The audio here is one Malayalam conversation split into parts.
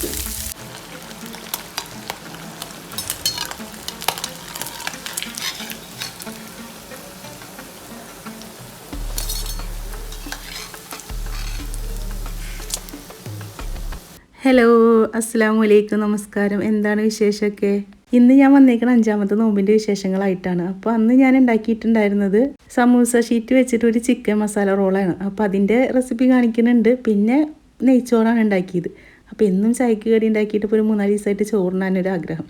ഹലോ അസ്സാം വലൈക്കും നമസ്കാരം. എന്താണ് വിശേഷമൊക്കെ? ഇന്ന് ഞാൻ വന്നേക്കുന്ന അഞ്ചാമത്തെ നോമ്പിന്റെ വിശേഷങ്ങളായിട്ടാണ്. അപ്പോൾ അന്ന് ഞാൻ ഉണ്ടാക്കിയിട്ടുണ്ടായിരുന്നത് സമൂസ ഷീറ്റ് വെച്ചിട്ട് ഒരു ചിക്കൻ മസാല റോളാണ്. അപ്പോൾ അതിന്റെ റെസിപ്പി കാണിക്കുന്നുണ്ട്. പിന്നെ നെയ്ച്ചോറാണ് ഉണ്ടാക്കിയത്. അപ്പോൾ എന്നും ചായക്ക് കടി ഉണ്ടാക്കിയിട്ട് ഇപ്പോൾ ഒരു മൂന്നാൽ ദിവസമായിട്ട് ചോറിനാനൊരു ആഗ്രഹം.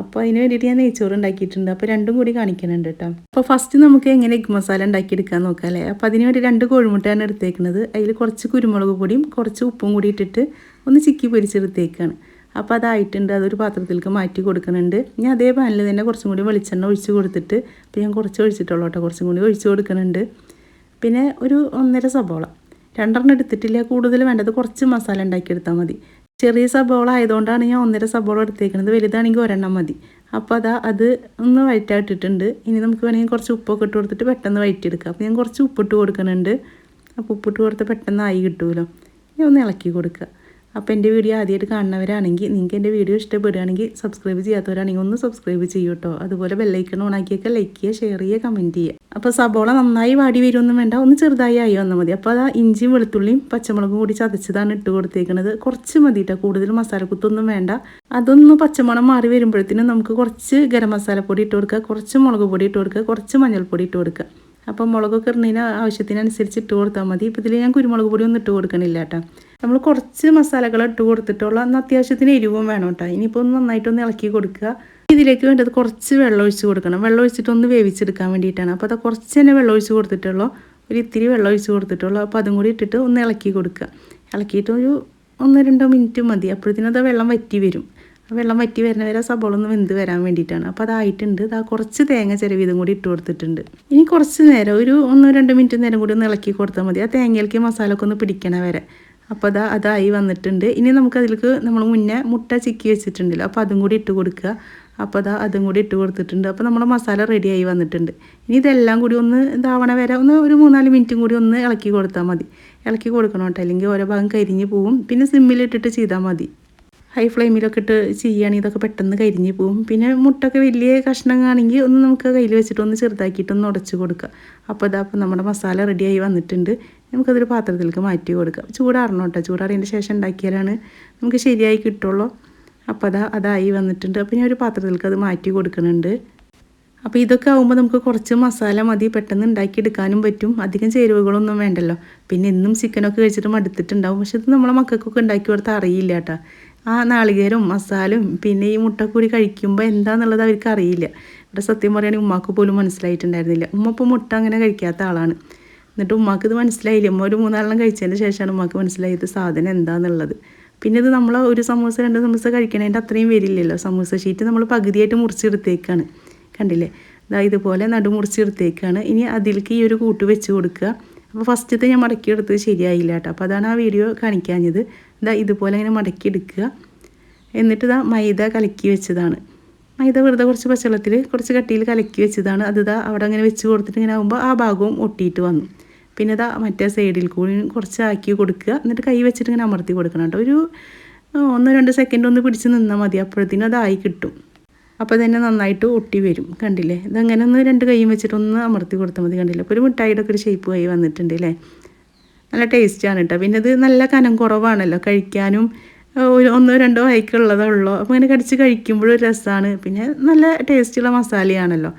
അപ്പോൾ അതിന് വേണ്ടിയിട്ട് ഞാൻ നെയ്ച്ചോറ് ഉണ്ടാക്കിയിട്ടുണ്ട്. അപ്പോൾ രണ്ടും കൂടി കാണിക്കുന്നുണ്ട് കേട്ടോ. അപ്പോൾ ഫസ്റ്റ് നമുക്ക് എങ്ങനെ എഗ് മസാല ഉണ്ടാക്കിയെടുക്കാൻ നോക്കാം അല്ലേ? അപ്പോൾ അതിന് വേണ്ടി രണ്ട് കോഴിമുട്ടയാണ് എടുത്തേക്കുന്നത്. അതിൽ കുറച്ച് കുരുമുളക് പൊടിയും കുറച്ച് ഉപ്പും കൂടി ഇട്ടിട്ട് ഒന്ന് ചിക്കി പൊരിച്ചെടുത്തേക്കാണ്. അപ്പോൾ അതായിട്ടുണ്ട്. അതൊരു പാത്രത്തിലേക്ക് മാറ്റി കൊടുക്കുന്നുണ്ട് ഞാൻ അതേ പാനിൽ തന്നെ കുറച്ചും കൂടി വെളിച്ചെണ്ണ ഒഴിച്ച് കൊടുത്തിട്ട് അപ്പോൾ ഞാൻ കുറച്ച് ഒഴിച്ചിട്ടുള്ളൂ കേട്ടോ. കുറച്ചും കൂടി ഒഴിച്ച് കൊടുക്കുന്നുണ്ട് പിന്നെ ഒരു ഒന്നര സബോള രണ്ടെണ്ണം എടുത്തിട്ടില്ല. കൂടുതൽ വേണ്ടത് കുറച്ച് മസാല ഉണ്ടാക്കിയെടുത്താൽ മതി. ചെറിയ സബോള ആയതുകൊണ്ടാണ് ഞാൻ ഒന്നര സബോള എടുത്തേക്കുന്നത് വലുതാണെങ്കിൽ ഒരെണ്ണം മതി. അപ്പോൾ അതാ അത് ഒന്ന് വയറ്റായിട്ടിട്ടുണ്ട് ഇനി നമുക്ക് വേണമെങ്കിൽ കുറച്ച് ഉപ്പൊക്കെ ഇട്ട് കൊടുത്തിട്ട് പെട്ടെന്ന് വയറ്റിയെടുക്കാം അപ്പോൾ ഞാൻ കുറച്ച് ഉപ്പിട്ട് കൊടുക്കുന്നുണ്ട്. അപ്പോൾ ഉപ്പിട്ട് കൊടുത്ത് പെട്ടെന്ന് ആയി കിട്ടുമല്ലോ ഇനി ഒന്ന് ഇളക്കി കൊടുക്കുക. അപ്പോൾ എന്റെ വീഡിയോ ആദ്യമായിട്ട് കാണുന്നവരാണെങ്കിൽ നിങ്ങൾക്ക് എന്റെ വീഡിയോ ഇഷ്ടപ്പെടുകയാണെങ്കിൽ സബ്സ്ക്രൈബ് ചെയ്യാത്തവരാണെങ്കിൽ ഒന്ന് സബ്സ്ക്രൈബ് ചെയ്യൂ കേട്ടോ അതുപോലെ ബെല്ലൈക്കൺ ഓണാക്കിയൊക്കെ ലൈക്ക് ചെയ്യുക ഷെയർ ചെയ്യുക കമന്റ് ചെയ്യുക. അപ്പോൾ സബോള നന്നായി വാടി വരുമൊന്നും വേണ്ട. ഒന്ന് ചെറുതായി ആയി വന്നാൽ മതി. അപ്പോൾ ആ ഇഞ്ചിയും വെളുത്തുള്ളിയും പച്ചമുളകും കൂടി ചതച്ചതാണ് ഇട്ട് കൊടുത്തേക്കുന്നത് കുറച്ച് മതി കേട്ടോ കൂടുതൽ മസാലക്കുത്തൊന്നും വേണ്ട. അതൊന്ന് പച്ചമണം മാറി വരുമ്പോഴത്തേനും നമുക്ക് കുറച്ച് ഗരം മസാലപ്പൊടി ഇട്ട് കൊടുക്കുക കുറച്ച് മുളക് പൊടി ഇട്ട് കൊടുക്കുക കുറച്ച് മഞ്ഞൾപ്പൊടി ഇട്ട് കൊടുക്കുക. അപ്പോൾ മുളകൊക്കെ ഇടുന്നതിന് ആവശ്യത്തിനനുസരിച്ച് ഇട്ട് കൊടുത്താൽ മതി. ഇപ്പോൾ ഇതിൽ ഞാൻ കുരുമുളക് പൊടി ഒന്നും ഇട്ട് കൊടുക്കണില്ല കേട്ടോ നമ്മൾ കുറച്ച് മസാലകൾ ഇട്ട് കൊടുത്തിട്ടുള്ള അന്ന് അത്യാവശ്യത്തിന് എരിവും വേണം കേട്ടോ. ഇനിയിപ്പോൾ ഒന്ന് നന്നായിട്ടൊന്ന് ഇളക്കി കൊടുക്കുക. ഇതിലേക്ക് വേണ്ടത് കുറച്ച് വെള്ളം ഒഴിച്ച് കൊടുക്കണം. വെള്ളം ഒഴിച്ചിട്ട് ഒന്ന് വേവിച്ചെടുക്കാൻ വേണ്ടിയിട്ടാണ്. അപ്പോൾ അത് കുറച്ച് തന്നെ വെള്ളം ഒഴിച്ച് കൊടുത്തിട്ടുള്ളൂ. ഒരു ഇത്തിരി വെള്ളം ഒഴിച്ച് കൊടുത്തിട്ടുള്ളൂ. അപ്പോൾ അതും കൂടി ഇട്ടിട്ട് ഒന്ന് ഇളക്കി കൊടുക്കുക. ഇളക്കിയിട്ട് ഒരു ഒന്ന് രണ്ടോ മിനിറ്റ് മതി. അപ്പോഴത്തേനും അത് വെള്ളം വറ്റി വരും. വെള്ളം വറ്റി വരുന്ന വരെ സബോള ഒന്ന് വെന്ത് വരാൻ വേണ്ടിയിട്ടാണ്. അപ്പോൾ അതായിട്ടുണ്ട് ഇതാ കുറച്ച് തേങ്ങ ചെറുവീതം കൂടി ഇട്ട് കൊടുത്തിട്ടുണ്ട്. ഇനി കുറച്ച് നേരം ഒരു ഒന്നോ രണ്ടോ മിനിറ്റ് നേരം കൂടി ഒന്ന് ഇളക്കി കൊടുത്താൽ മതി. ആ തേങ്ങയിലേക്ക് മസാല ഒക്കെ ഒന്ന് പിടിക്കണ വരെ. അപ്പോൾ അതാ അതായി വന്നിട്ടുണ്ട്. ഇനി നമുക്ക് അതിലേക്ക് നമ്മൾ മുന്നേ മുട്ട ചിക്കി വെച്ചിട്ടുണ്ടല്ലോ അപ്പോൾ അതും കൂടി ഇട്ട് കൊടുക്കുക. അപ്പോൾ അതാ അതും കൂടി ഇട്ട് കൊടുത്തിട്ടുണ്ട്. അപ്പോൾ നമ്മുടെ മസാല റെഡിയായി വന്നിട്ടുണ്ട്. ഇനി ഇതെല്ലാം കൂടി ഒന്ന് ഇതാവണ വരെ ഒന്ന് ഒരു മൂന്നാൽ മിനിറ്റും കൂടി ഒന്ന് ഇളക്കി കൊടുത്താൽ മതി. ഇളക്കി കൊടുക്കണം കേട്ടോ. അല്ലെങ്കിൽ ഓരോ ഭാഗം കരിഞ്ഞ് പോവും. പിന്നെ സിമ്മിലിട്ടിട്ട് ചെയ്താൽ മതി. ഹൈ ഫ്ലെയിമിലൊക്കെ ഇട്ട് ചെയ്യുകയാണെങ്കിൽ ഇതൊക്കെ പെട്ടെന്ന് കരിഞ്ഞ് പോവും. പിന്നെ മുട്ടൊക്കെ വലിയ കഷ്ണം കാണെങ്കിൽ ഒന്ന് നമുക്ക് കയ്യിൽ വെച്ചിട്ട് ഒന്ന് ചെറുതാക്കിയിട്ട് ഒന്ന് ഉടച്ച് കൊടുക്കുക. അപ്പോൾ ഇതാ അപ്പോൾ നമ്മുടെ മസാല റെഡിയായി വന്നിട്ടുണ്ട്. നമുക്കതൊരു പാത്രത്തിലേക്ക് മാറ്റി കൊടുക്കാം. ചൂടാറണം കേട്ടോ. ചൂടാറിയതിന്റെ ശേഷം ഉണ്ടാക്കിയാലാണ് നമുക്ക് ശരിയായി കിട്ടുള്ളൂ. അപ്പോൾ അതാ അതായി വന്നിട്ടുണ്ട്. അപ്പോൾ ഞാൻ ഒരു പാത്രത്തിലേക്ക് അത് മാറ്റി കൊടുക്കുന്നുണ്ട്. അപ്പോൾ ഇതൊക്കെ ആകുമ്പോൾ നമുക്ക് കുറച്ച് മസാല മതി. പെട്ടെന്ന് ഉണ്ടാക്കിയെടുക്കാനും പറ്റും. അധികം ചേരുവകളൊന്നും വേണ്ടല്ലോ. പിന്നെ എന്നും ചിക്കനൊക്കെ കഴിച്ചിട്ട് മടുത്തിട്ടുണ്ടാവും. പക്ഷെ ഇത് നമ്മളെ മക്കൾക്കൊക്കെ ഉണ്ടാക്കി കൊടുത്താൽ അറിയില്ല കേട്ടോ. ആ നാളികേരും മസാലയും പിന്നെ ഈ മുട്ട കൂടി കഴിക്കുമ്പോൾ എന്താണെന്നുള്ളത് അവർക്ക് അറിയില്ല. ഇവിടെ സത്യം പറയുകയാണെങ്കിൽ ഉമ്മാക്ക് പോലും മനസ്സിലായിട്ടുണ്ടായിരുന്നില്ല. ഉമ്മ ഇപ്പോൾ മുട്ട അങ്ങനെ കഴിക്കാത്ത ആളാണ്. എന്നിട്ട് ഉമ്മാക്ക് ഇത് മനസ്സിലായില്ല? ഉമ്മ ഒരു മൂന്നാലെണ്ണം കഴിച്ചതിന് ശേഷമാണ് ഉമ്മാക്ക് മനസ്സിലായത് സാധനം എന്താണെന്നുള്ളത് പിന്നെ ഇത് നമ്മൾ ഒരു സമൂസ രണ്ട് സമൂസ കഴിക്കണതിന്റെ അത്രയും വരില്ലല്ലോ. സമൂസ ഷീറ്റ് നമ്മൾ പകുതിയായിട്ട് മുറിച്ചെടുത്തേക്കാണ്. കണ്ടില്ലേ? ഇതാ ഇതുപോലെ നടു മുറിച്ചെടുത്തേക്കാണ്. ഇനി അതിലേക്ക് ഈ ഒരു കൂട്ട് വെച്ച് കൊടുക്കുക. അപ്പോൾ ഫസ്റ്റത്തെ ഞാൻ മടക്കിയെടുത്തത് ശരിയായില്ല കേട്ടോ. അപ്പോൾ അതാണ് ആ വീഡിയോ കാണിക്കാഞ്ഞത്. ഇതാ ഇതുപോലെ ഇങ്ങനെ മടക്കിയെടുക്കുക. എന്നിട്ട് ഇതാ മൈദ കലക്കി വെച്ചതാണ്. മൈദ വെറുതെ കുറച്ച് പച്ചവെള്ളത്തിൽ കുറച്ച് കട്ടിയിൽ കലക്കി വെച്ചതാണ്. അത് ഇതാ അവിടെ അങ്ങനെ വെച്ച് കൊടുത്തിട്ട് ഇങ്ങനെ ആകുമ്പോൾ ആ ഭാഗവും ഒട്ടിയിട്ട് വന്നു. പിന്നെ ഇതാ മറ്റേ സൈഡിൽ കൂടി കുറച്ച് ആക്കി കൊടുക്കുക. എന്നിട്ട് കൈ വെച്ചിട്ട് ഇങ്ങനെ അമർത്തി കൊടുക്കണം കേട്ടോ. ഒരു ഒന്ന് രണ്ട് സെക്കൻഡ് ഒന്ന് പിടിച്ച് നിന്നാൽ മതി. അപ്പോഴത്തേനും അതായി കിട്ടും. അപ്പോൾ തന്നെ നന്നായിട്ട് ഒട്ടി വരും. കണ്ടില്ലേ? ഇതങ്ങനെ ഒന്ന് രണ്ട് കൈയും വെച്ചിട്ട് ഒന്ന് അമർത്തി കൊടുത്താൽ മതി. കണ്ടില്ലേ? അപ്പോൾ ഒരു മിഠായിയുടെ ഒക്കെ ഒരു ഷേപ്പ് കൈ വന്നിട്ടുണ്ട് അല്ലേ? നല്ല ടേസ്റ്റാണ് കേട്ടോ. പിന്നെ ഇത് നല്ല കനം കുറവാണല്ലോ. കഴിക്കാനും ഒരു ഒന്നോ രണ്ടോ ഹൈക്കുള്ളതേ ഉള്ളൂ അപ്പോൾ ഇങ്ങനെ കടിച്ച് കഴിക്കുമ്പോഴും രസമാണ് പിന്നെ നല്ല ടേസ്റ്റുള്ള മസാലയാണല്ലോ.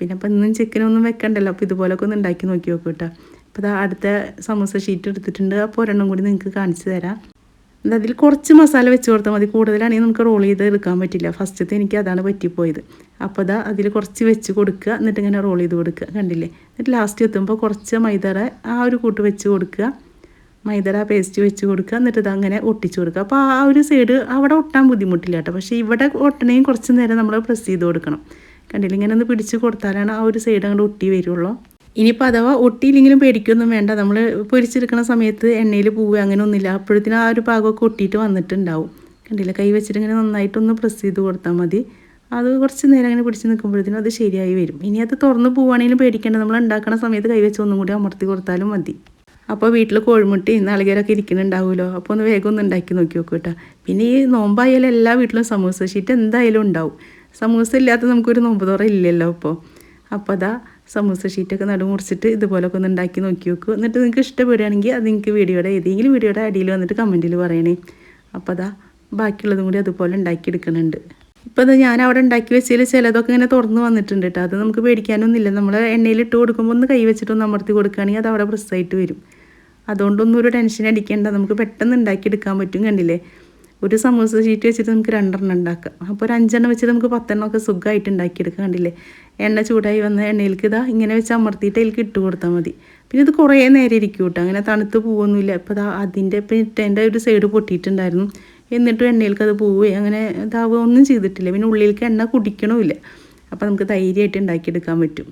പിന്നെ അപ്പോൾ ഇന്നും ചിക്കനൊന്നും വെക്കണ്ടല്ലോ. അപ്പോൾ ഇതുപോലൊക്കെ ഒന്ന് ഉണ്ടാക്കി നോക്കി നോക്കൂ കേട്ടോ. അപ്പോൾ അടുത്ത സമോസ ഷീറ്റ് എടുത്തിട്ടുണ്ട്. അപ്പോൾ ഒരെണ്ണം കൂടി നിങ്ങൾക്ക് കാണിച്ചു തരാം. അതിൽ കുറച്ച് മസാല വെച്ച് കൊടുത്താൽ മതി. കൂടുതലാണെങ്കിൽ നമുക്ക് റോൾ ചെയ്ത് എടുക്കാൻ പറ്റില്ല. ഫസ്റ്റത്തെ എനിക്ക് അതാണ് പറ്റിപ്പോയത്. അപ്പോൾ അതാ അതിൽ കുറച്ച് വെച്ച് കൊടുക്കുക. എന്നിട്ട് ഇങ്ങനെ റോൾ ചെയ്ത് കൊടുക്കുക. കണ്ടില്ലേ? എന്നിട്ട് ലാസ്റ്റ് എത്തുമ്പോൾ കുറച്ച് മൈദറ ആ ഒരു കൂട്ട് വെച്ച് കൊടുക്കുക. മൈദറ പേസ്റ്റ് വെച്ച് കൊടുക്കുക. എന്നിട്ട് ഇത് അങ്ങനെ ഒട്ടിച്ച് കൊടുക്കുക. അപ്പോൾ ആ ഒരു സൈഡ് അവിടെ ഒട്ടാൻ ബുദ്ധിമുട്ടില്ല കേട്ടോ. പക്ഷേ ഇവിടെ ഒട്ടണേയും കുറച്ച് നേരം നമ്മൾ പ്രസ് ചെയ്ത് കൊടുക്കണം. കണ്ടില്ല? ഇങ്ങനെ ഒന്ന് പിടിച്ച് കൊടുത്താലാണ് ആ ഒരു സൈഡ് അങ്ങോട്ട് ഒട്ടി വരുള്ളൂ. ഇനിയിപ്പോൾ അഥവാ ഒട്ടിയില്ലെങ്കിലും പേടിക്കൊന്നും വേണ്ട. നമ്മൾ പൊരിച്ചെടുക്കുന്ന സമയത്ത് എണ്ണയിൽ പോവുക അങ്ങനെ ഒന്നുമില്ല. അപ്പോഴത്തേനും ആ ഒരു പാകമൊക്കെ ഒട്ടിയിട്ട് വന്നിട്ടുണ്ടാവും. കണ്ടില്ല? കൈ വെച്ചിട്ട് ഇങ്ങനെ നന്നായിട്ടൊന്ന് പ്രസ് ചെയ്ത് കൊടുത്താൽ മതി. അത് കുറച്ച് നേരം അങ്ങനെ പിടിച്ച് നിൽക്കുമ്പോഴത്തേനും അത് ശരിയായി വരും. ഇനി അത് തുറന്ന് പോവുകയാണെങ്കിലും പേടിക്കേണ്ട. നമ്മൾ ഉണ്ടാക്കുന്ന സമയത്ത് കൈ വെച്ച് ഒന്നും കൂടി അമർത്തി കൊടുത്താലും മതി. അപ്പോൾ വീട്ടിൽ കോഴിമുട്ടി നാളികേരൊക്കെ ഇരിക്കുന്നുണ്ടാവുമല്ലോ അപ്പോൾ ഒന്ന് വേഗം ഒന്ന് ഉണ്ടാക്കി നോക്കി നോക്കൂ കേട്ടോ. പിന്നെ ഈ നോമ്പായാലും എല്ലാ വീട്ടിലും സമൂസ ഷീറ്റ് എന്തായാലും ഉണ്ടാവും. സമൂസ ഇല്ലാത്ത നമുക്കൊരു നോമ്പ് തുറ ഇല്ലല്ലോ അപ്പോൾ അപ്പോൾ അതാ സമൂസ ഷീറ്റൊക്കെ നടു മുറിച്ചിട്ട് ഇതുപോലൊക്കെ ഒന്ന് ഉണ്ടാക്കി നോക്കി നോക്കൂ എന്നിട്ട് നിങ്ങൾക്ക് ഇഷ്ടപ്പെടുകയാണെങ്കിൽ അത് നിങ്ങൾക്ക് വീഡിയോയുടെ ഏതെങ്കിലും വീഡിയോയുടെ അടിയിൽ വന്നിട്ട് കമന്റിൽ പറയണേ. അപ്പോൾ അതാ ബാക്കിയുള്ളതും കൂടി അതുപോലെ ഉണ്ടാക്കിയെടുക്കുന്നുണ്ട് ഇപ്പോൾ അത് ഞാൻ അവിടെ ഉണ്ടാക്കി വെച്ചതിൽ ചിലതൊക്കെ ഇങ്ങനെ തുറന്ന് വന്നിട്ടുണ്ട് കേട്ടോ അത് നമുക്ക് പേടിക്കാനൊന്നുമില്ല. നമ്മൾ എണ്ണയിൽ ഇട്ട് കൊടുക്കുമ്പോൾ ഒന്ന് കൈ വെച്ചിട്ടൊന്ന് അമർത്തി കൊടുക്കുകയാണെങ്കിൽ അത് അവിടെ പ്രസ്സായിട്ട് വരും. അതുകൊണ്ടൊന്നും ഒരു ടെൻഷൻ അടിക്കേണ്ട. നമുക്ക് പെട്ടെന്ന് ഉണ്ടാക്കിയെടുക്കാൻ പറ്റും കണ്ടില്ലേ? ഒരു സമൂസ ഷീറ്റ് വെച്ചിട്ട് നമുക്ക് രണ്ടെണ്ണം ഉണ്ടാക്കാം. അപ്പോൾ ഒരു അഞ്ചെണ്ണം വെച്ചിട്ട് നമുക്ക് പത്തെണ്ണം ഒക്കെ സുഖമായിട്ട് ഉണ്ടാക്കിയെടുക്കാം കണ്ടില്ലേ? എണ്ണ ചൂടായി വന്ന എണ്ണയിലേക്ക് ഇതാ ഇങ്ങനെ വെച്ച് അമർത്തിയിട്ട് അതിലേക്ക് ഇട്ട് കൊടുത്താൽ മതി. പിന്നെ ഇത് കുറേ നേരെ ഇരിക്കും കേട്ടോ. അങ്ങനെ തണുത്ത് പോവൊന്നുമില്ല. ഇപ്പോൾ ഇതാ അതിന്റെ ഇപ്പം ഇട്ടേന്റെ ഒരു സൈഡ് പൊട്ടിയിട്ടുണ്ടായിരുന്നു. എന്നിട്ടും എണ്ണയിലേക്ക് അത് പോവേ അങ്ങനെ ഇതാവുക ഒന്നും ചെയ്തിട്ടില്ല. പിന്നെ ഉള്ളിലേക്ക് എണ്ണ കുടിക്കണമില്ല അപ്പോൾ നമുക്ക് ധൈര്യമായിട്ട് ഉണ്ടാക്കിയെടുക്കാൻ പറ്റും.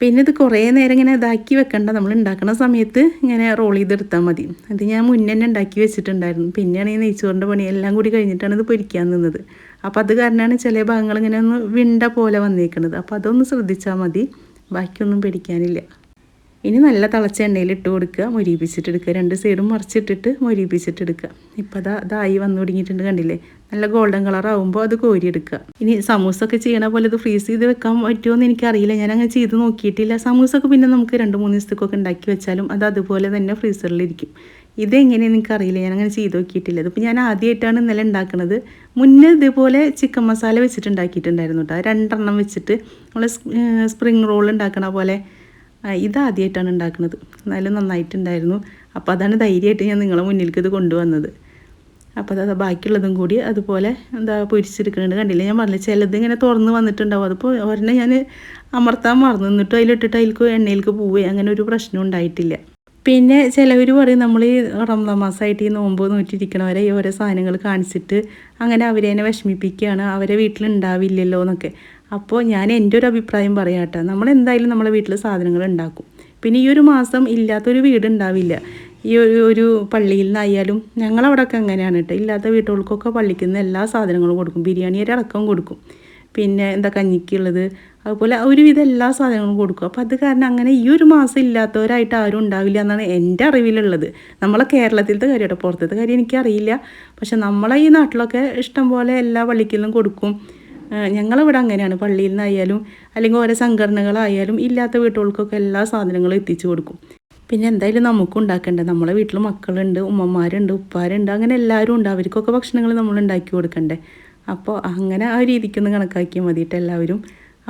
പിന്നെ ഇത് കുറേ നേരം ഇങ്ങനെ ഇതാക്കി വെക്കണ്ട. നമ്മൾ ഉണ്ടാക്കുന്ന സമയത്ത് ഇങ്ങനെ റോൾ ചെയ്തെടുത്താൽ മതി. അത് ഞാൻ മുന്നേ തന്നെ ഉണ്ടാക്കി വെച്ചിട്ടുണ്ടായിരുന്നു. പിന്നെയാണ് ഈ നെയ്ച്ചോറിന്റെ പണി എല്ലാം കൂടി കഴിഞ്ഞിട്ടാണ് ഇത് പൊരിക്കാൻ നിന്നത്. അപ്പോൾ അത് കാരണമാണ് ചില ഭാഗങ്ങൾ ഇങ്ങനെ ഒന്ന് വിണ്ട പോലെ വന്നേക്കുന്നത് അപ്പോൾ അതൊന്ന് ശ്രദ്ധിച്ചാൽ മതി. ബാക്കിയൊന്നും പിടിക്കാനില്ല. ഇനി നല്ല തിളച്ച എണ്ണയിൽ ഇട്ട് കൊടുക്കുക. മൊരിപ്പിച്ചിട്ടെടുക്കുക രണ്ട് സൈഡും മറിച്ചിട്ടിട്ട് മൊരിപ്പിച്ചിട്ടെടുക്കുക ഇപ്പോൾ അതാ ഇതായി വന്നു തുടങ്ങിയിട്ടുണ്ട് കണ്ടില്ലേ? നല്ല ഗോൾഡൻ കളർ ആകുമ്പോൾ അത് കോരിയെടുക്കുക. ഇനി സമൂസ ഒക്കെ ചെയ്യണ പോലെ ഇത് ഫ്രീസ് ചെയ്ത് വെക്കാൻ പറ്റുമോ എന്ന് എനിക്കറിയില്ല. ഞാൻ അങ്ങനെ ചെയ്ത് നോക്കിയിട്ടില്ല. സമൂസ ഒക്കെ പിന്നെ നമുക്ക് രണ്ട് മൂന്ന് ദിവസത്തേക്കൊക്കെ ഉണ്ടാക്കി വെച്ചാലും അത് അതുപോലെ തന്നെ ഫ്രീസറിലിരിക്കും ഇതെങ്ങനെയെന്ന് എനിക്കറിയില്ല. ഞാൻ അങ്ങനെ ചെയ്ത് നോക്കിയിട്ടില്ല. ഇതിപ്പോൾ ഞാൻ ആദ്യമായിട്ടാണ് ഇന്നലെ ഉണ്ടാക്കുന്നത് മുന്നേ ഇതുപോലെ ചിക്കൻ മസാല വെച്ചിട്ട് ഉണ്ടാക്കിയിട്ടുണ്ടായിരുന്നു കേട്ടോ രണ്ടെണ്ണം വെച്ചിട്ട് നമ്മൾ സ്പ്രിങ് റോൾ ഉണ്ടാക്കണ പോലെ ഇതാദ്യമായിട്ടാണ് ഉണ്ടാക്കുന്നത് എന്നാലും നന്നായിട്ടുണ്ടായിരുന്നു. അപ്പോൾ അതാണ് ധൈര്യമായിട്ട് ഞാൻ നിങ്ങളെ മുന്നിലേക്ക് ഇത് കൊണ്ടുവന്നത്. അപ്പോൾ അത് ബാക്കിയുള്ളതും കൂടി അതുപോലെ എന്താ പൊരിച്ചെടുക്കുന്നുണ്ട് കണ്ടില്ലേ? ഞാൻ പറഞ്ഞില്ല ചിലത് ഇങ്ങനെ തുറന്ന് വന്നിട്ടുണ്ടാവും. അതിപ്പോൾ ഒരെണ്ണം ഞാൻ അമർത്താൻ മറന്നു. നിന്നിട്ട് അതിലിട്ടിട്ട് അതിലേക്ക് എണ്ണയിലേക്ക് പോവേ അങ്ങനെ ഒരു പ്രശ്നം ഉണ്ടായിട്ടില്ല. പിന്നെ ചിലവർ പറയും നമ്മൾ ഈ റംസാൻ മാസമായിട്ട് ഈ നോമ്പ് നോറ്റിരിക്കണവരെ ഈ ഓരോ സാധനങ്ങൾ കാണിച്ചിട്ട് അങ്ങനെ അവരെ തന്നെ വിഷമിപ്പിക്കുകയാണ്. അവരെ വീട്ടിലുണ്ടാവില്ലല്ലോ എന്നൊക്കെ. അപ്പോൾ ഞാൻ എന്റെ ഒരു അഭിപ്രായം പറയാം കേട്ടോ. നമ്മൾ എന്തായാലും നമ്മളെ വീട്ടിൽ സാധനങ്ങൾ ഉണ്ടാക്കും. പിന്നെ ഈ ഒരു മാസം ഇല്ലാത്തൊരു വീട് ഉണ്ടാവില്ല. ഈ ഒരു ഒരു പള്ളിയിൽ നിന്നായാലും ഞങ്ങളവിടെയൊക്കെ അങ്ങനെയാണ് കേട്ടോ. ഇല്ലാത്ത വീട്ടുകൾക്കൊക്കെ പള്ളിക്ക് നിന്ന് എല്ലാ സാധനങ്ങളും കൊടുക്കും. ബിരിയാണി ഒരു അടക്കം കൊടുക്കും. പിന്നെ എന്താ കഞ്ഞിക്കുള്ളത്? അതുപോലെ ഒരുവിധം എല്ലാ സാധനങ്ങളും കൊടുക്കും. അപ്പോൾ അത് കാരണം അങ്ങനെ ഈ ഒരു മാസം ഇല്ലാത്തവരായിട്ട് ആരും ഉണ്ടാവില്ല എന്നാണ് എന്റെ അറിവിലുള്ളത്. നമ്മളെ കേരളത്തിലത്തെ കാര്യം കേട്ടോ. പുറത്തത്തെ കാര്യം എനിക്കറിയില്ല. പക്ഷെ നമ്മളെ ഈ നാട്ടിലൊക്കെ ഇഷ്ടം പോലെ എല്ലാ പള്ളിക്കലും കൊടുക്കും. ഞങ്ങളിവിടെ അങ്ങനെയാണ്. പള്ളിയിൽ നിന്നായാലും അല്ലെങ്കിൽ ഓരോ സംഘടനകളായാലും ഇല്ലാത്ത വീട്ടുകൾക്കൊക്കെ എല്ലാ സാധനങ്ങളും എത്തിച്ചു കൊടുക്കും. പിന്നെ എന്തായാലും നമുക്കും ഉണ്ടാക്കണ്ടേ? നമ്മളെ വീട്ടിൽ മക്കളുണ്ട് ഉമ്മമാരുണ്ട് ഉപ്പാരുണ്ട് അങ്ങനെ എല്ലാവരും ഉണ്ട്. അവർക്കൊക്കെ ഭക്ഷണങ്ങൾ നമ്മൾ ഉണ്ടാക്കി കൊടുക്കണ്ടേ? അപ്പോൾ അങ്ങനെ ആ രീതിക്കൊന്ന് കണക്കാക്കിയാൽ മതിയിട്ട് എല്ലാവരും.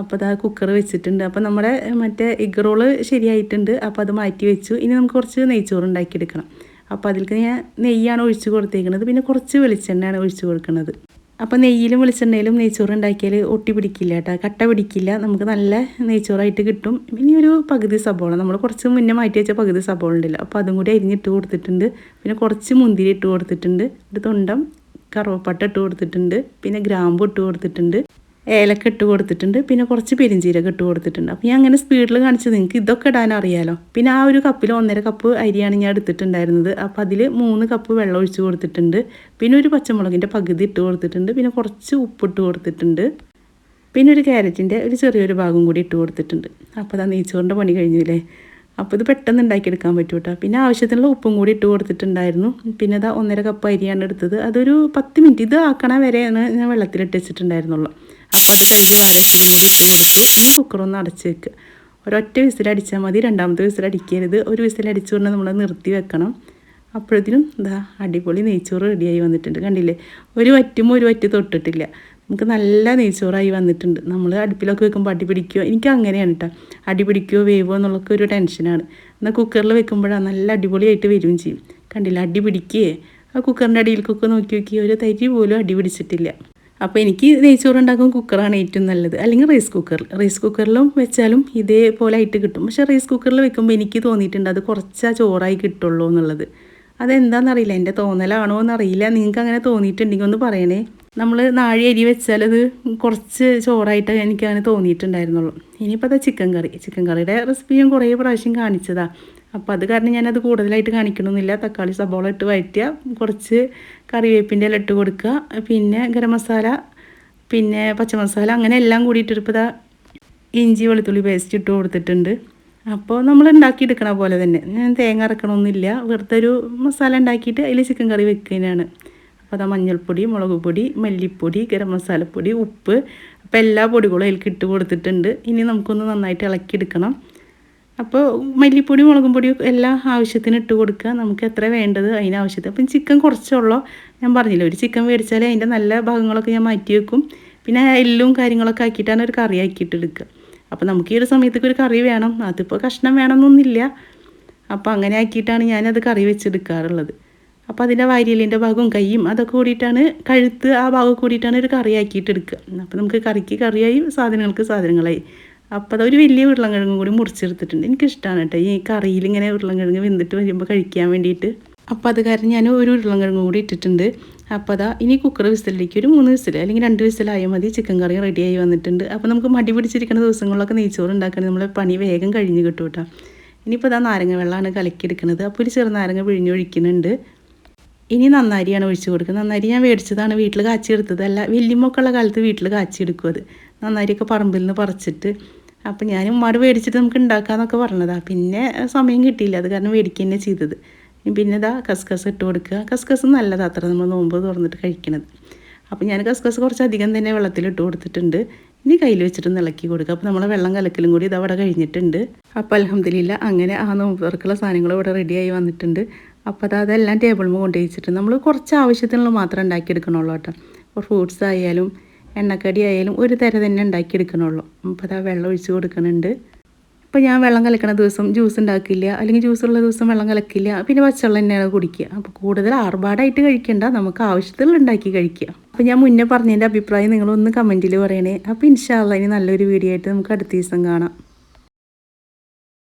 അപ്പോൾ അത് കുക്കർ വെച്ചിട്ടുണ്ട്. അപ്പോൾ നമ്മുടെ മറ്റേ എഗ് റോൾ ശരിയായിട്ടുണ്ട്. അപ്പോൾ അത് മാറ്റി വെച്ചു. ഇനി നമുക്ക് കുറച്ച് നെയ്ച്ചോറ് ഉണ്ടാക്കിയെടുക്കണം. അപ്പോൾ അതിലേക്ക് ഞാൻ നെയ്യാണ് ഒഴിച്ച് കൊടുത്തേക്കുന്നത് പിന്നെ കുറച്ച് വെളിച്ചെണ്ണയാണ് ഒഴിച്ച് കൊടുക്കുന്നത് അപ്പോൾ നെയ്യിലും വെളിച്ചെണ്ണയിലും നെയ്ച്ചോറ് ഉണ്ടാക്കിയാൽ ഒട്ടി പിടിക്കില്ല കേട്ടോ. കട്ട പിടിക്കില്ല. നമുക്ക് നല്ല നെയ്ച്ചോറായിട്ട് കിട്ടും. ഇനി ഒരു പകുതി സബോള. നമ്മൾ കുറച്ച് മുന്നേ മാറ്റി വെച്ച പകുതി സബോള ഉണ്ടല്ലോ. അപ്പോൾ അതും കൂടി അരിഞ്ഞിട്ട് കൊടുത്തിട്ടുണ്ട്. പിന്നെ കുറച്ച് മുന്തിരി ഇട്ട് കൊടുത്തിട്ടുണ്ട്. ഒരു തൊണ്ടം കറുവപ്പട്ട ഇട്ട് കൊടുത്തിട്ടുണ്ട്. പിന്നെ ഗ്രാമ്പു ഇട്ട് കൊടുത്തിട്ടുണ്ട്. ഏലക്ക ഇട്ട് കൊടുത്തിട്ടുണ്ട്. പിന്നെ കുറച്ച് പെരിഞ്ചീരക ഇട്ട് കൊടുത്തിട്ടുണ്ട്. അപ്പോൾ ഞാൻ അങ്ങനെ സ്പീഡിൽ കാണിച്ചത് നിങ്ങൾക്ക് ഇതൊക്കെ ഇടാൻ അറിയാലോ. പിന്നെ ആ ഒരു കപ്പിൽ ഒന്നര കപ്പ് അരിയാണ് ഞാൻ എടുത്തിട്ടുണ്ടായിരുന്നത്. അപ്പോൾ അതിൽ മൂന്ന് കപ്പ് വെള്ളം ഒഴിച്ച് കൊടുത്തിട്ടുണ്ട്. പിന്നെ ഒരു പച്ചമുളകിന്റെ പകുതി ഇട്ട് കൊടുത്തിട്ടുണ്ട്. പിന്നെ കുറച്ച് ഉപ്പിട്ട് കൊടുത്തിട്ടുണ്ട്. പിന്നെ ഒരു ക്യാരറ്റിന്റെ ഒരു ചെറിയൊരു ഭാഗം കൂടി ഇട്ട് കൊടുത്തിട്ടുണ്ട്. അപ്പോൾ അതാ നെയ്ച്ചോറിന്റെ പണി കഴിഞ്ഞില്ലേ അപ്പോൾ ഇത് പെട്ടെന്ന് ഉണ്ടാക്കിയെടുക്കാൻ പറ്റും കേട്ടോ പിന്നെ ആവശ്യത്തിനുള്ള ഉപ്പും കൂടി ഇട്ട് കൊടുത്തിട്ടുണ്ടായിരുന്നു. പിന്നെ അതാ ഒന്നര കപ്പ് അരിയാണ് എടുത്തത്. അതൊരു പത്ത് മിനിറ്റ് ഇത് ആക്കണ വരെയാണ് ഞാൻ വെള്ളത്തിലിട്ട് വെച്ചിട്ടുണ്ടായിരുന്നുള്ളൂ. അപ്പോൾ അത് കഴുകി വാരച്ചും കൂടി ഇട്ട് കൊടുത്തു ഇനി കുക്കറൊന്ന് അടച്ച് വെക്കുക ഒരൊറ്റ വിസിലടിച്ചാൽ മതി രണ്ടാമത്തെ വിസിലടിക്കരുത് ഒരു വിസിലടിച്ചുകൊണ്ട് നമ്മൾ നിർത്തി വെക്കണം. അപ്പോഴത്തേനും എന്താ അടിപൊളി നെയ്ച്ചോറ് റെഡിയായി വന്നിട്ടുണ്ട്. കണ്ടില്ലേ? ഒരു വറ്റും ഒരു വറ്റ് തൊട്ടിട്ടില്ല. നമുക്ക് നല്ല നെയ്ച്ചോറായി വന്നിട്ടുണ്ട്. നമ്മൾ അടുപ്പിലൊക്കെ വെക്കുമ്പോൾ അടി പിടിക്കുമോ എനിക്ക് അങ്ങനെയാണ് കേട്ടോ അടി പിടിക്കുമോ വേവോ എന്നുള്ളൊക്കെ ഒരു ടെൻഷനാണ് എന്നാൽ കുക്കറിൽ വെക്കുമ്പോഴാണ് നല്ല അടിപൊളിയായിട്ട് വരും ചെയ്യും. കണ്ടില്ല? അടി പിടിക്കുകയെ ആ കുക്കറിന്റെ അടിയിലേക്കൊക്കെ നോക്കി നോക്കി ഒരു തരി പോലും അടി പിടിച്ചിട്ടില്ല. അപ്പോൾ എനിക്ക് നെയ്ച്ചോറ് ഉണ്ടാക്കുന്ന കുക്കറാണ് ഏറ്റവും നല്ലത്. അല്ലെങ്കിൽ റൈസ് കുക്കർ റൈസ് കുക്കറിലും വെച്ചാലും ഇതേപോലെ ആയിട്ട് കിട്ടും. പക്ഷേ റൈസ് കുക്കറിൽ വെക്കുമ്പോൾ എനിക്ക് തോന്നിയിട്ടുണ്ട് അത് കുറച്ചാ ചോറായി കിട്ടുള്ളൂ എന്നുള്ളത്. അതെന്താണെന്നറിയില്ല എന്റെ തോന്നലാണോ എന്നറിയില്ല. നിങ്ങൾക്ക് അങ്ങനെ തോന്നിയിട്ടുണ്ടെങ്കിൽ ഒന്ന് പറയണേ. നമ്മൾ നാഴി അരി വെച്ചാൽ അത് കുറച്ച് ചോറായിട്ട് എനിക്ക് അങ്ങനെ തോന്നിയിട്ടുണ്ടായിരുന്നുള്ളൂ. ഇനിയിപ്പോൾ അത് ചിക്കൻ കറി ചിക്കൻ കറിയുടെ റെസിപ്പി ഞാൻ കുറേ പ്രാവശ്യം കാണിച്ചതാണ് അപ്പോൾ അത് കാരണം ഞാനത് കൂടുതലായിട്ട് കാണിക്കണമെന്നില്ല തക്കാളി സബോള ഇട്ട് വഴറ്റുക കുറച്ച് കറിവേപ്പിന്റെ ഇല ഇട്ട് കൊടുക്കുക. പിന്നെ ഗരം മസാല പിന്നെ പച്ചമസാല അങ്ങനെ എല്ലാം കൂടിയിട്ട് ഇപ്പോൾ ഇഞ്ചി വെളുത്തുള്ളി പേസ്റ്റ് ഇട്ട് കൊടുത്തിട്ടുണ്ട്. അപ്പോൾ നമ്മൾ ഉണ്ടാക്കിയെടുക്കണ പോലെ തന്നെ. ഞാൻ തേങ്ങ അറക്കണമെന്നില്ല വെറുതെ ഒരു മസാല ഉണ്ടാക്കിയിട്ട് അതിൽ ചിക്കൻ കറി വെക്കുന്നതാണ്. അപ്പോൾ അതാ മഞ്ഞൾപ്പൊടി മുളക് പൊടി മല്ലിപ്പൊടി ഗരം മസാലപ്പൊടി ഉപ്പ്. അപ്പോൾ എല്ലാ പൊടികളും അതിലേക്ക് ഇട്ട് കൊടുത്തിട്ടുണ്ട്. ഇനി നമുക്കൊന്ന് നന്നായിട്ട് ഇളക്കിയെടുക്കണം. അപ്പോൾ മല്ലിപ്പൊടി മുളകും പൊടിയും എല്ലാം ആവശ്യത്തിന് ഇട്ട് കൊടുക്കുക. നമുക്ക് എത്ര വേണ്ടത് അതിനാവശ്യത്തിന് അപ്പം ചിക്കൻ കുറച്ചുള്ളൂ. ഞാൻ പറഞ്ഞില്ല ഒരു ചിക്കൻ മേടിച്ചാൽ അതിന്റെ നല്ല ഭാഗങ്ങളൊക്കെ ഞാൻ മാറ്റി വെക്കും. പിന്നെ എല്ലും കാര്യങ്ങളൊക്കെ ആക്കിയിട്ടാണ് ഒരു കറി ആക്കിയിട്ട് എടുക്കുക. അപ്പോൾ നമുക്ക് ഈ ഒരു സമയത്തേക്ക് ഒരു കറി വേണം. അതിപ്പോൾ കഷ്ണം വേണമെന്നൊന്നുമില്ല. അപ്പോൾ അങ്ങനെ ആക്കിയിട്ടാണ് ഞാനത് കറി വെച്ചെടുക്കാറുള്ളത് അപ്പോൾ അതിന്റെ വാരിയലിന്റെ ഭാഗവും കൈയും അതൊക്കെ കൂടിയിട്ടാണ് കഴുത്ത് ആ ഭാഗം കൂടിയിട്ടാണ് ഒരു കറി ആക്കിയിട്ട് എടുക്കുക. അപ്പോൾ നമുക്ക് കറിക്ക് കറിയായി സാധനങ്ങൾക്ക് സാധനങ്ങളായി. അപ്പോൾ അതൊരു വലിയ ഉരുളൻകിഴങ്ങും കൂടി മുറിച്ചെടുത്തിട്ടുണ്ട്. എനിക്കിഷ്ടമാണ് കേട്ടോ. ഈ കറിയിൽ ഇങ്ങനെ ഉരുളൻകിഴങ്ങ് വെന്തിട്ട് വരുമ്പോൾ കഴിക്കാൻ വേണ്ടിയിട്ട്. അപ്പോൾ അത് കാരണം ഞാൻ ഒരു ഉരുളൻകിഴങ്ങ് കൂടി ഇട്ടിട്ടുണ്ട്. അപ്പോൾ അതാ ഇനി കുക്കർ വിസിലേക്ക് ഒരു മൂന്ന് വിസിൽ അല്ലെങ്കിൽ രണ്ട് വിസിലായാൽ മതി. ചിക്കൻ കറി റെഡിയായി വന്നിട്ടുണ്ട്. അപ്പോൾ നമുക്ക് മടി പിടിച്ചിരിക്കുന്ന ദിവസങ്ങളിലൊക്കെ നെയ്ച്ചോറ് ഉണ്ടാക്കണമെങ്കിൽ നമ്മളെ പണി വേഗം കഴിഞ്ഞ് കിട്ടും കേട്ടോ. ഇനിയിപ്പോൾ അതാ നാരങ്ങ വെള്ളമാണ് കലക്കിയെടുക്കുന്നത് അപ്പോൾ ഒരു ചെറുനാരങ്ങ പിഴിഞ്ഞൊഴിക്കുന്നുണ്ട് ഇനി നന്നാരിയാണ് ഒഴിച്ചു കൊടുക്കുന്നത് നന്നാരി ഞാൻ മേടിച്ചതാണ് വീട്ടിൽ കാച്ചിയെടുത്തതല്ല വലിയ മൊക്കെയുള്ള കാലത്ത് വീട്ടിൽ കാച്ചിയെടുക്കും അത്. നന്നാരിയൊക്കെ പറമ്പിൽ നിന്ന് പറിച്ചിട്ട് അപ്പം ഞാൻ ഉമ്മാട് മേടിച്ചിട്ട് നമുക്ക് ഉണ്ടാക്കാമെന്നൊക്കെ പറഞ്ഞതാണ് പിന്നെ സമയം കിട്ടിയില്ല. അത് കാരണം മേടിക്കുക തന്നെ ചെയ്തത് പിന്നെ ഇതാ കസ്കസ് ഇട്ട് കൊടുക്കുക. കസ്കസ് നല്ലതാണ് അത്ര നമ്മൾ നോമ്പ് തുറന്നിട്ട് കഴിക്കണത്. അപ്പം ഞാൻ കസ്കസ് കുറച്ച് അധികം തന്നെ വെള്ളത്തിൽ ഇട്ട് കൊടുത്തിട്ടുണ്ട്. ഇനി കയ്യിൽ വെച്ചിട്ട് ഇളക്കി കൊടുക്കുക. അപ്പോൾ നമ്മളെ വെള്ളം കലക്കലും കൂടി ഇത് അവിടെ കഴിഞ്ഞിട്ടുണ്ട്. അപ്പോൾ അലഹമ്മദില്ല അങ്ങനെ ആ നോമ്പ് തുറക്കുള്ള സാധനങ്ങൾ ഇവിടെ റെഡിയായി വന്നിട്ടുണ്ട്. അപ്പോൾ അത് അതെല്ലാം ടേബിളിൽ കൊണ്ട് വെച്ചിട്ട് നമ്മൾ കുറച്ച് ആവശ്യത്തിനുള്ള മാത്രം ഉണ്ടാക്കിയെടുക്കണുള്ളൂ കേട്ടോ. ഇപ്പോൾ ഫ്രൂട്ട്സ് ആയാലും എണ്ണക്കടി ആയാലും ഒരു തര തന്നെ ഉണ്ടാക്കിയെടുക്കണുള്ളൂ. അപ്പോൾ അതാ വെള്ളം ഒഴിച്ച് കൊടുക്കുന്നുണ്ട് ഇപ്പോൾ ഞാൻ വെള്ളം കലക്കണ ദിവസം ജ്യൂസ് ഉണ്ടാക്കില്ല അല്ലെങ്കിൽ ജ്യൂസ് ഉള്ള ദിവസം വെള്ളം കലക്കില്ല പിന്നെ പച്ചവെള്ളം തന്നെയാണ് കുടിക്കുക. അപ്പോൾ കൂടുതൽ ആർഭാടായിട്ട് കഴിക്കേണ്ട നമുക്ക് ആവശ്യത്തിലുള്ള ഉണ്ടാക്കി കഴിക്കുക. അപ്പോൾ ഞാൻ മുന്നേ പറഞ്ഞതിന്റെ അഭിപ്രായം നിങ്ങളൊന്ന് കമന്റിൽ പറയണേ. അപ്പോൾ ഇൻഷാല്ല ഇനി നല്ലൊരു വീഡിയോ ആയിട്ട് നമുക്ക് അടുത്ത ദിവസം കാണാം.